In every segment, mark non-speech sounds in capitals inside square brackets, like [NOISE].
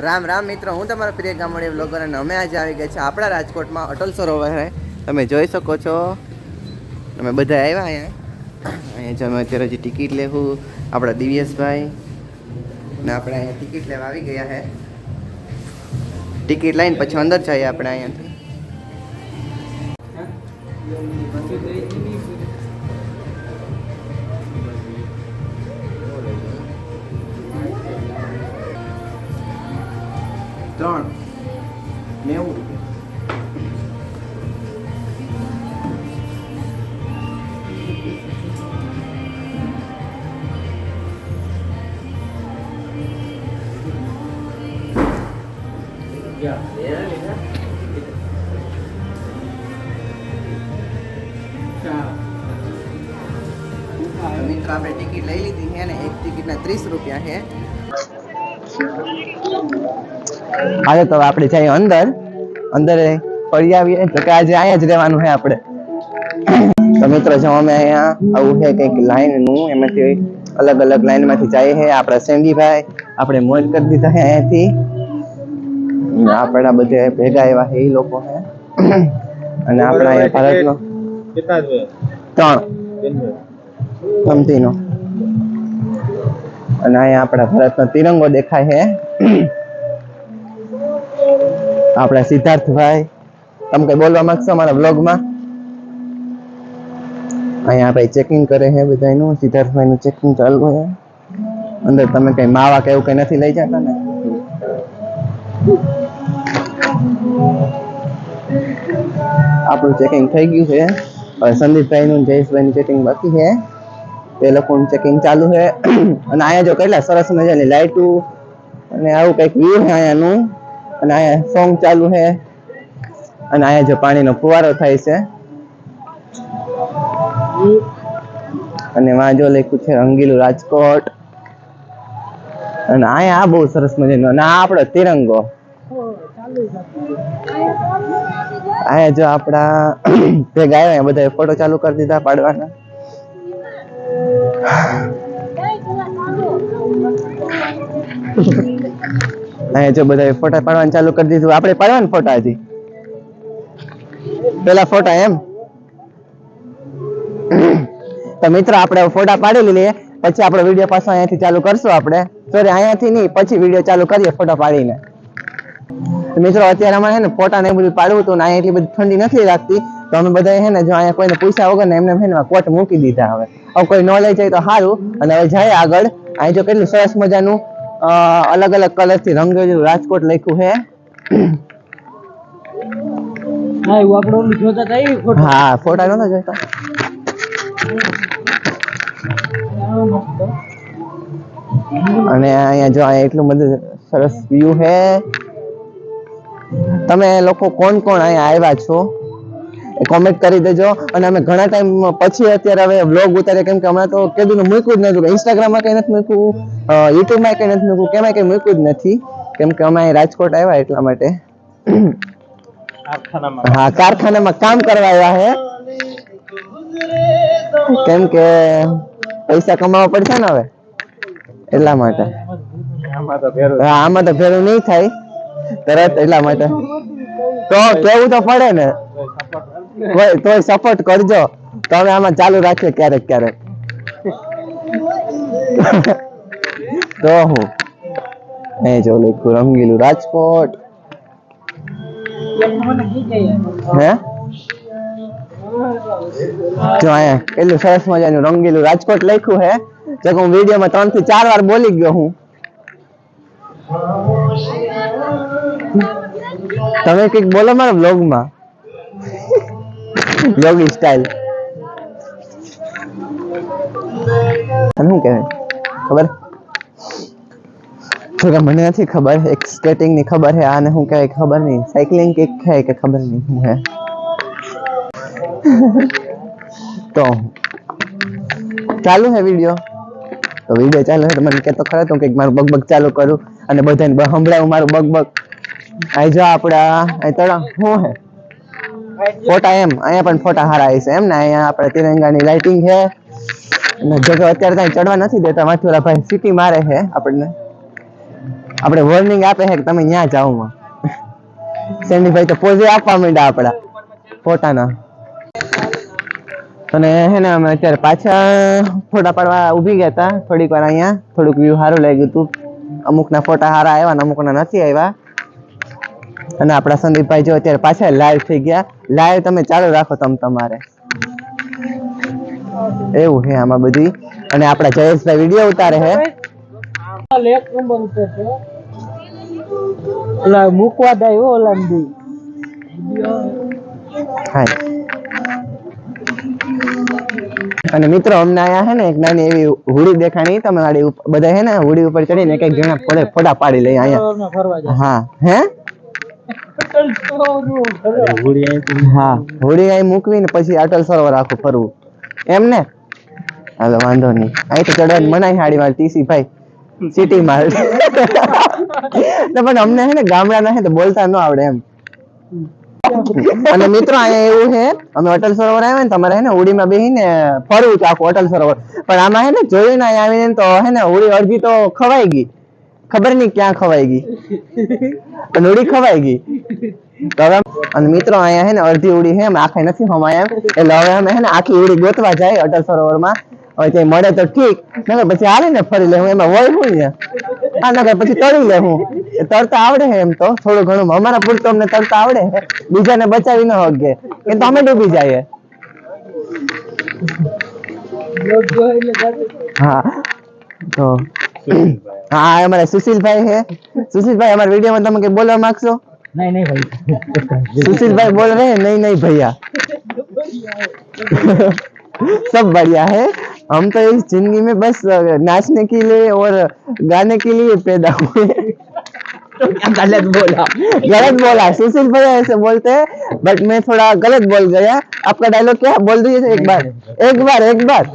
રામ રામ મિત્રો, હું તમારા પ્રિય ગામડી બ્લોગર અને અમે આજે આવી ગયા છે આપણા રાજકોટમાં અટલ સરોવર તમે જોઈ શકો છો. તમે બધા આવ્યા અહીંયા. અહીંયા જો અમે અત્યારે હજી ટિકિટ લેવું. આપણા દિવ્યેશભાઈ ને આપણે અહીંયા ટિકિટ લેવા આવી ગયા છે ટિકિટ લઈને પછી અંદર જઈએ આપણે અહીંયાથી. ત્રણ નેવું તો મિત્રો આપણે ટિકિટ લઈ લીધી છે ને એક ટિકિટના ત્રીસ રૂપિયા છે હાલો તો આપણે જઈએ અંદર. અંદર ફરી આવીએ. તો કે આજે અહીંયા જ રહેવાનું છે આપણે. તો મિત્રો જો અમે અહીંયા આવું છે કંઈક લાઈનનું એમાંથી અલગ અલગ લાઈનમાંથી જઈએ છે આપણા સેંગીભાઈ આપણે મોજ કરી દીધા છે અહીંયાથી. આપણા બધે ભેગા એવા છે એ લોકો છે. અને આપણા અહીંયા ભારતનો ત્રણ. કમતીનો અને અહીંયા આપણા ભારતનો તિરંગો દેખાય છે. આપણા સિદ્ધાર્થભાઈ તમે કઈ બોલવા માંગશો અમારા બ્લોગમાં અહીંયા આપણે ચેકિંગ કરે છે બધાનું સિદ્ધાર્થભાઈ નું ચેકિંગ ચાલુ છે. અંદર તમે કઈ માવા કે એવું કઈ નથી લઈ જતા ને? આપણું ચેકિંગ થઈ ગયું છે. હવે સંદીપભાઈ નું જયેશભાઈ નું ચેકિંગ બાકી છે. તે લોકોનું ચેકિંગ ચાલુ છે. અને અહીંયા જો કેટલા સરસ મજાની લાઈટો અને આવું કંઈક વ્યૂ છે અહીંયાનું. અને અહીંયા સોંગ ચાલુ છે. અને અહીંયા જો પાણીનો ફુવારો થાય છે. અને માં જો લખ્યું છે રંગીલું રાજકોટ. અને અહીંયા આ બહુ સરસ મજાનું, અને આ આપણો તિરંગો. અહીંયા જો આપણા [COUGHS] ભેગા આવ્યા બધા ફોટો ચાલુ કરી દીધા પાડવાના. અહીંયા જો બધા ફોટા પાડવાનું ચાલુ કરી દીધું. આપણે પાડવાના ફોટા હજી? પેલા ફોટા એમ? તો મિત્રો, આપણે ફોટા પાડી લઈએ પછી આપણો વીડિયો પાછો અહીંયાથી ચાલુ કરશું આપણે. સોરી અહીંયાથી નહીં, પછી વીડિયો ચાલુ કરીએ ફોટા પાડીને. મિત્રો, અત્યારે અમારે છે ને ફોટા ને બધું પાડવું હતું ને, અહીંયા એટલી બધી ઠંડી નથી લાગતી. તો અમે બધા છે ને, જો અહીંયા કોઈને પૂછ્યા વગર ને, એમને ને, કોટ મૂકી દીધા હવે. હવે કોઈ ન લઈ જાય તો સારું. અને હવે જાય આગળ. અહીં જો કેટલું સરસ મજાનું અલગ અલગ કલરથી રંગેલું રાજકોટ લખ્યું છે. હા જોતા હા ફોટા નતો જોઈતા. અને અહીંયા જો અહીંયા એટલું બધું સરસ વ્યૂ છે. તમે લોકો કોણ કોણ અહીંયા આવ્યા છો? કોમેન્ટ કરી દેજો. અને અમે ઘણા ટાઈમ પછી અત્યારે હવે બ્લોગ ઉતારીએ. કેમ કે હમણાં તો કીધું મૂક્યું જ નથી ઇન્સ્ટાગ્રામમાં કંઈ નથી મૂક્યું. યુટ્યુબમાં કંઈ નથી મૂક્યું. કેમાં કંઈ મૂક્યું જ નથી. કેમ કે અમે રાજકોટ આવ્યા એટલા માટે. હા કારખાનામાં કામ કરવા આવ્યા હે. કેમ કે પૈસા કમાવા પડશે ને હવે. એટલા માટે. આમાં તો ભેરું હા, આમાં તો ભેરું નહીં થાય. તરત એટલા માટે. તો કેવું તો પડે ને? તોય સપોર્ટ કરજો. તો અમે આમાં ચાલુ રાખીએ ક્યારેક ક્યારેક. તો હું. એ જો લખ્યું, રંગીલું રાજકોટ. હે? જો અહીંયા કેટલું સરસ મજાનું રંગીલું રાજકોટ લખ્યું હે. જે હું વિડીયોમાં ત્રણથી ચાર વાર બોલી ગયો હું. તમે કંઈક બોલો મારા બ્લોગમાં સ્ટાઇલ તને શું કહેવાય ખબર? થોડા મને નથી ખબર. એક સ્કેટિંગની ખબર હે આને શું કહેવાય ખબર નહીં. સાયકલિંગ કે છે કે ખબર નહીં હું હે. તો ચાલુ હે વિડિયો તો વિડિયો ચાલુ હે તો મને કહેતો ખરા તો કે મારું બગબગ ચાલુ કરું અને બધાને સંભળાવું મારું બગબગ. આઈ જો આપડા અહીં તળાવ. હું હે? ફોટા એમ, અહીંયા પણ ફોટા હારા આવી છે એમ ને, અહીંયા આપણે તિરંગાની લાઇટિંગ છે. અને જગહ અત્યારે ત્યાં ચડવા નથી દેતા માથુરા ભાઈ સિટી મારે છે આપણને. આપણે વોર્નિંગ આપે છે કે તમે ત્યાં જાઓ સેન્ડીભાઈ તો પોઝે આપવા માંડ્યા આપણા, ફોટાના. અને હે ને, અમે અત્યારે પાછા ફોટા પાડવા ઊભી ગયા હતા. થોડીક વાર અહીંયા, થોડુંક વ્યૂ સારું લાગ્યું હતું. અમુકના ફોટા સારા આવ્યા ને અમુકના નથી આવ્યા. અને આપણા સંદીપભાઈ જો અત્યારે પાછા લાઈવ થઈ ગયા. લાઈવ તમે ચાલુ રાખો તમ તમારે. એવું છે આમાં બધી. અને આપણા જયેશભાઈ વીડિયો ઉતારે છે હાલ નંબર ઉપર છે. ઓલા મૂકવા દે ઓલા ને હા. અને મિત્રો અમને આયા હે ને એક નાની એવી હુડી દેખાણી. તમે વાળી બધા હે ને હુડી ઉપર ચડીને એક એક જણા પડે ફોટા પાડી લઈ જાય હા. હે? [LAUGHS] અમને હે ને ગામડાના હે તો બોલતા ન આવડે એમ. અને મિત્રો, અહીંયા એવું છે અમે અટલ સરોવર આવ્યા ને તમારે હે ને હોડીમાં બેસીને ફરવું છે આખું અટલ સરોવર. પણ આમાં હે ને જોયું ને અહીંયા આવીને તો હે ને હોડી અડધી તો ખવાઈ ગઈ. ખબર નહીં ક્યાં ખવાઈ ગઈ. પણ હોડી ખવાઈ ગઈ. તો અને મિત્રો અહીંયા હે ને અડધી ઉડી હે આખે નથી હમાયા. એટલે હવે અમે હે ને આખી ઉડી ગોતવા જાય અટલ સરોવરમાં. હવે ત્યાં મળે તો ઠીક. નકર પછી હાલે ને ફરી લે, હું એમાં વય હું હા નકર પછી તળી લે હું. એ તરતા આવડે એમ તો, થોડું ઘણું. અમારા પૂરતો અમને તરતા આવડે બીજાને બચાવી ન હકે. કે તો અમે ડૂબી જાતે. હા. તો હા અમારા સુશીલભાઈ છે સુશીલભાઈ અમારા વિડીયોમાં તમે કઈ બોલવા માંગશો નહીં નહીં ભાઈ सुशील भाई बोल रहे हैं नहीं नहीं भैया सब बढ़िया है हम तो इस जिंदगी में बस अ, नाचने के लिए और गाने के लिए पैदा हुए हैं। [LAUGHS] गलत बोला। गलत बोला। सुशील भैया ऐसे बोलते हैं बट मैं थोड़ा गलत बोल गया। आपका डायलॉग क्या? बोल दीजिए एक बार। एक बार एक बार।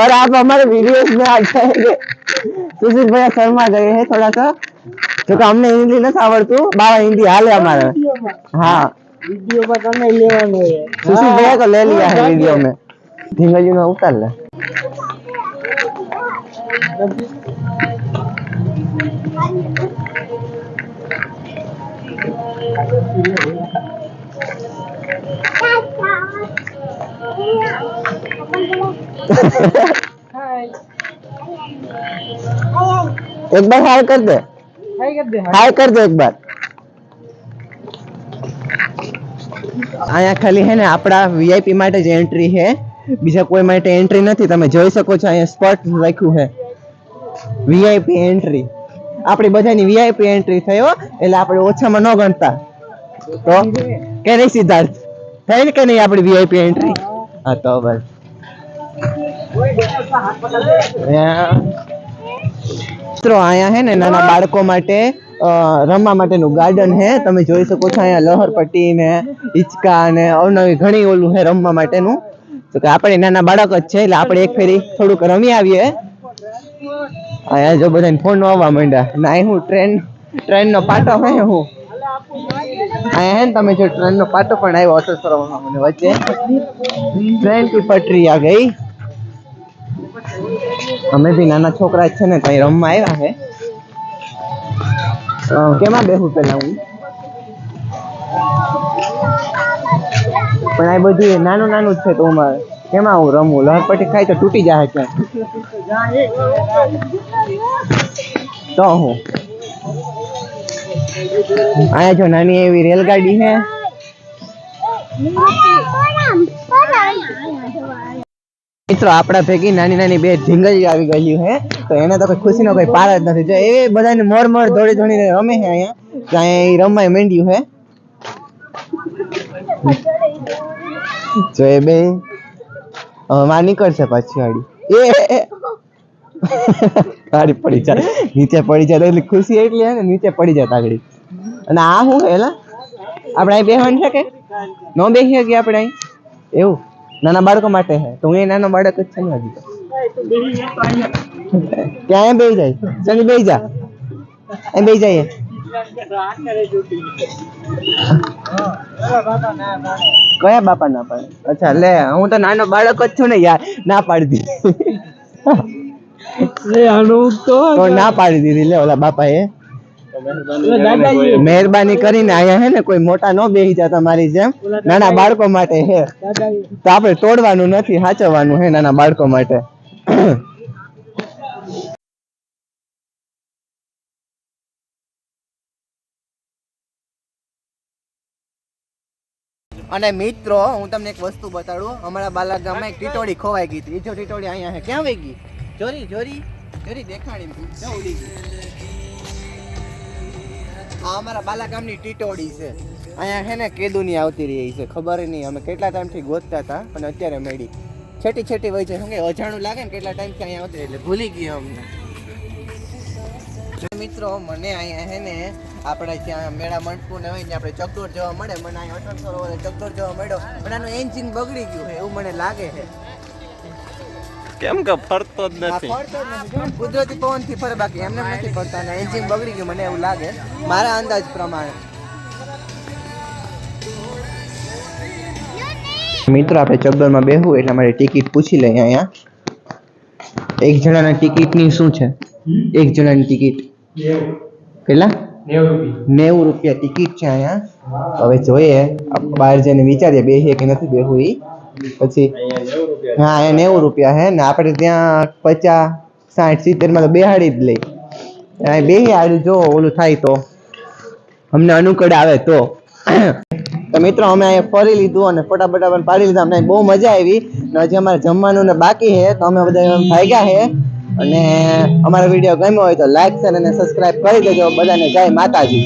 और आप हमारे वीडियो में आ जाएँगे। सुशील भैया शर्मा गए हैं थोड़ा सा क्योंकि तो हमने हिंदी ना सावर तू? बाबा हिंदी हाल है हमारा। हाँ। वीडियो बताने तो नहीं लेवानो है। सुशील भैया को ले लिया है हाँ। वीडियो में। धीमा जी ने उतार ले। Thank you. [LAUGHS] एक बार हाय कर दे હાય કરી દે હાય કર દે એક બાર અહીંયા ખાલી હે ને આપણા વીઆઈપી માટે જ એન્ટ્રી છે બીજા કોઈ માટે એન્ટ્રી નથી તમે જોઈ શકો છો અહીંયા સ્પોટ રાખ્યું છે વીઆઈપી એન્ટ્રી આપણી બધાની વીઆઈપી એન્ટ્રી થયો એટલે આપણે ઓછામાં ન ગણતા. તો, કે નહીં સિદ્ધાર્થ? થઈ કે નહીં આપણી વીઆઈપી એન્ટ્રી હા, તો બસ. મિત્રો, અહીંયા હે ને નાના બાળકો માટે રમવા માટેનું ગાર્ડન હે. તમે જોઈ શકો છો અહીંયા લહરપટ્ટી ને હિંચકા ને અવનવી ઘણી ઓલું છે રમવા માટેનું. તો કે આપણે નાના બાળક જ છે, એટલે આપણે એક ફેરી થોડુંક રમી આવીએ. અહીંયા જો બધા ફોન આવવા માંડ્યા. ના હું ટ્રેન ટ્રેન નો પાટો હે હું. અહીંયા હે તમે જો ટ્રેન નો પાટો પણ આવ્યો અટલ સરોવરમાં મને વચ્ચે. ટ્રેનથી પટરી આ ગઈ. અમે બી નાના છોકરા છે ને કઈ રમવા આવ્યા હે. કેમાં બેહું પેલા હું? પણ આ બધું નાનું નાનું જ છે તો અમારે. કેમાં હું રમું? લહરપટ્ટી ખાય તો તૂટી જાય ક્યાં તો હું? અહીંયા જો નાની એવી રેલગાડી છે મિત્રો, આપણા ભેગી નાની નાની બે ઢીંગલી આવી ગયેલી છે તો એને તો કોઈ ખુશીનો કોઈ પાર જ નથી. જો એ બધાને મોર મોર દોડી દોડીને રમે છે અહીંયા. તો અહીંયા રમવાય માંડ્યું હે. જો એ બે હવે માં નીકળશે પાછી ગાડી. એ ગાડી પડી જાય. નીચે પડી જાય એટલી ખુશી એટલી હે ને, નીચે પડી જાય તાગડી અને આ શું એલા આપણે અહીં બેહવાનું છે કે? ન બેસી શકીએ આપણે અહીં? એવું? નાના બાળકો માટે હે. તો હું એ નાનો બાળક જ છે ને હજી. ત્યાં બેસી જાય? સની બેસી જા. એમ બેસી જઈએ કયા બાપા ના પાડે અચ્છા લે હું તો નાનો બાળક જ છું ને યાર ના પાડી દીધી. ના પાડી દીધી લે ઓલા બાપા એ મહેરબાની કરીને અહીંયા હે ને કોઈ મોટા ન બેસી જતા મારી જેમ. નાના બાળકો માટે હે. તો આપણે તોડવાનું નથી સાચવવાનું હે નાના બાળકો માટે. અને મિત્રો, હું તમને એક વસ્તુ બતાડું. અમારા બાલા ગામમાં એક ટીટોડી ખોવાઈ ગઈ હતી. જો ટીટોડી અહીંયા છે ક્યાં વહી ગઈ ચોરી ચોરી ચોરી દેખાડી ઉડી ગઈ. આ અમારા બાલા ગામની ટીટોડી છે. અહીંયા છે ને કેદુની આવતી રહી છે. ખબર નહીં અમે કેટલા ટાઈમથી ગોતતા હતા અને અત્યારે મળી. છેટી છેટી વહી છે. શું કે, અજાણું લાગે ને કેટલા ટાઈમથી અહીંયા આવતી એટલે ભૂલી ગયો અમને. મિત્રો, મને અહીંયા છે ને આપણે ત્યાં મેળા મંડપું ને હોય ને આપણે ચકડોર જોવા મળે. મને અહીં અટલ સરોવર ચકડોર જોવા મળ્યો. પણ આનું એન્જિન બગડી ગયું છે એવું મને લાગે છે. કેમ કે ફરતો જ નથી. ફરતો જ નથી. જો ને કુદરતી ફરે બાકી એમને નથી ફરતા ને એન્જિન બગડી ગયું મને એવું લાગે. મારા અંદાજ પ્રમાણે. મિત્રો આપણે ચકડોરમાં બેહવું એટલે મારી ટિકિટ પૂછી લઈએ અહીંયા. એક જણાના ટિકિટની શું છે? એક જણાની ટિકિટ કેટલા? નેવું રૂપિયા. ટિકિટ છે અહીંયા. હવે જોઈએ બહાર જઈને વિચારીએ, બેસીએ કે નથી બેહવું ઈ? પછી, હા, અહીંયા નેવું રૂપિયા હે ને, આપણે ત્યાં પચાસ, સાઠ સિત્તેરમાં તો બેહાડી જ લઈ. અહીં બેહી આડું જો ઓલું થાય તો. અમને અનુકૂળ આવે તો. મિત્રો, અમે અહીંયા ફરી લીધું અને ફટાફટ પણ પાડી લીધા. અમને બહુ મજા આવી. ને હજી અમારે જમવાનું ને બાકી છે, તો અમે બધા ભાગ્યા છે. અને અમારો વીડિયો ગમ્યો હોય તો લાઈક શેર અને સબસ્ક્રાઇબ કરી દેજો. બધાને જય માતાજી.